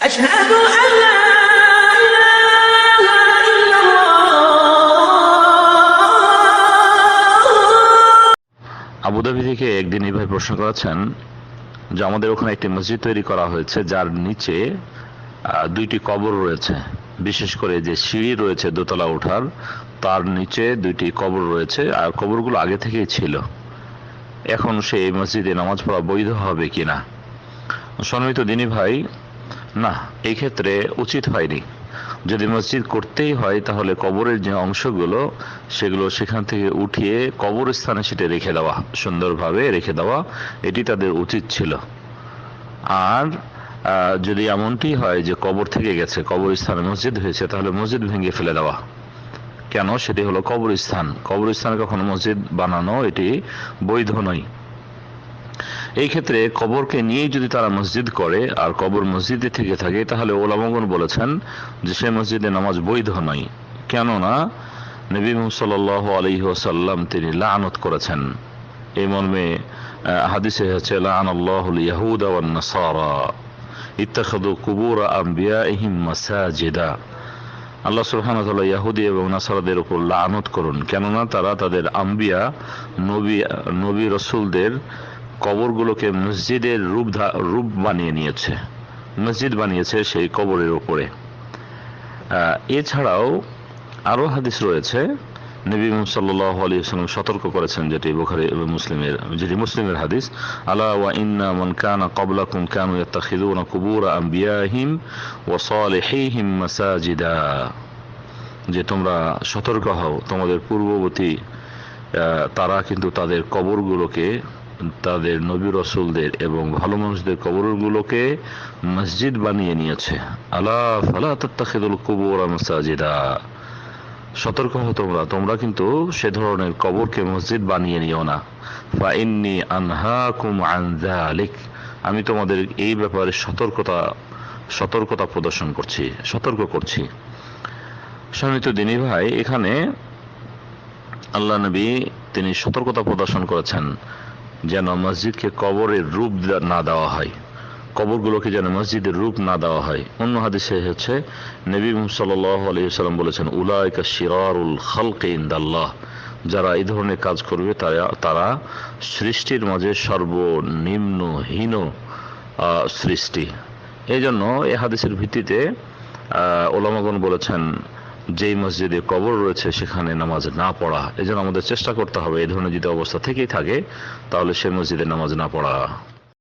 أشهد أن لا إله إلا الله Abu Dhabi থেকে একদিন এই ভাই প্রশ্ন করেছেন যে আমাদের ওখানে একটি মসজিদ তৈরি করা হয়েছে যার নিচে আহ, দুইটি কবর রয়েছে বিশেষ করে যে সিঁড়ি রয়েছে দোতলা ওঠার তার নিচে দুইটি কবর রয়েছে আর কবরগুলো আগে থেকেই ছিল এখন সেই মসজিদে নামাজ পড়া বৈধ হবে কিনা সম্মিত দিনী ভাই না এই ক্ষেত্রে উচিত হয়নি। যদি মসজিদ করতেই হয়, তাহলে কবরের যে অংশগুলো, সেগুলো সেখান থেকে উঠিয়ে কবরস্থানে সেটা রেখে দেওয়া, সুন্দরভাবে রেখে দেওয়া, এটি তাদের উচিত ছিল। আর যদি এমনটি হয় যে কবর থেকে গেছে, কবরস্থানে মসজিদ হয়েছে, তাহলে মসজিদ ভেঙে ফেলে দেওয়া। কেন? সেটি হলো কবরস্থান। কবরস্থানে কখনো মসজিদ বানানো এটি বৈধ নয়। এই ক্ষেত্রে কবরকে নিয়েই যদি তারা মসজিদ করে, আর কবর মসজিদে থেকে থাকে, তাহলে ওলামগন বলেছেন যে সে মসজিদে নামাজ বৈধ নয়। কেননা নবী সাল আলহি ওসাল্লাম তিনি লানত করেছেন। এই মর্মে হাদিসে হচ্ছে আল্লাহ ইহুদি এবং নাসারাদের উপর লানত করুন। কেননা তারা তাদের আম্বিয়া, নবী নবী রসুলদের কবরগুলোকে মসজিদের রূপ রূপ বানিয়ে নিয়েছে। মসজিদ বানিয়েছে সেই কবরের আহ, এছাড়াও আরও হাদিস রয়েছে। নবী সাল্লাহ আলী সাল্লাম সতর্ক করেছেন যেটি বুখারি মুসলিমের যেটি মুসলিমের হাদিস। আলা ওয়া ইন্না মান কানা ক্বাবলাকুম কানু ইয়াত্তাখিযুনা কুবুর আম্বিয়াহিম ওয়া সালিহিহিম মাসাজিদা। যে তোমরা সতর্ক হও তোমাদের পূর্ববর্তী তারা কিন্তু তাদের কবরগুলোকে তাদের নবী রসুলদের এবং ভালো মানুষদের কবরগুলোকে মসজিদ বানিয়ে নিয়েছে। আলা ফালা তাত্তাখিদুল কুবুর মাসাজিদা। সতর্ক হও তোমরা তোমরা কিন্তু সে ধরনের কবরকে মসজিদ বানিয়ে নিও না। ফা ইন্নি আনহাকুম আন যালিক। আমি তোমাদের এই ব্যাপারে সতর্কতা সতর্কতা প্রদর্শন করছি, সতর্ক করছি। সম্মিত দিনী ভাই, এখানে আল্লাহ নবী তিনি সতর্কতা প্রদর্শন করেছেন। যেন মসজিদকে কবরের রূপ না দেওয়া হয়। কবরগুলোকে যেন মসজিদের রূপ না দেওয়া হয়। অন্য হাদিসে হচ্ছে, নবী সাল্লাহ বলেছেন উলায়কা শিরারুল খালকে ইন্দাল্লাহ। যারা এই ধরনের কাজ করবে, তারা তারা সৃষ্টির মাঝে সর্বনিম্ন হীন সৃষ্টি। এই জন্য এ হাদিসের ভিত্তিতে ওলামাগণ বলেছেন যেই মসজিদে কবর রয়েছে, সেখানে নামাজ না পড়া, এজন্য জন্য আমাদের চেষ্টা করতে হবে, এই ধরনের যদি অবস্থা থেকেই থাকে, তাহলে সে মসজিদে নামাজ না পড়া।